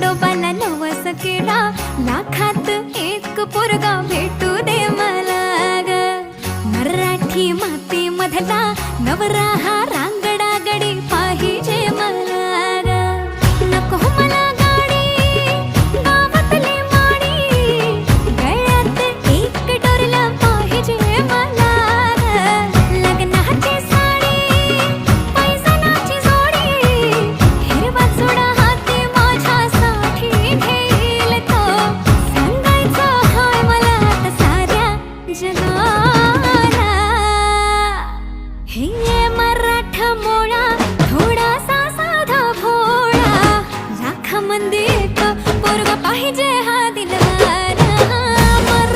खंडोबाला नवस केला लाखात एक पोरगा भेटू दे मला ग. मराठी माती मधला नवरा Ahide!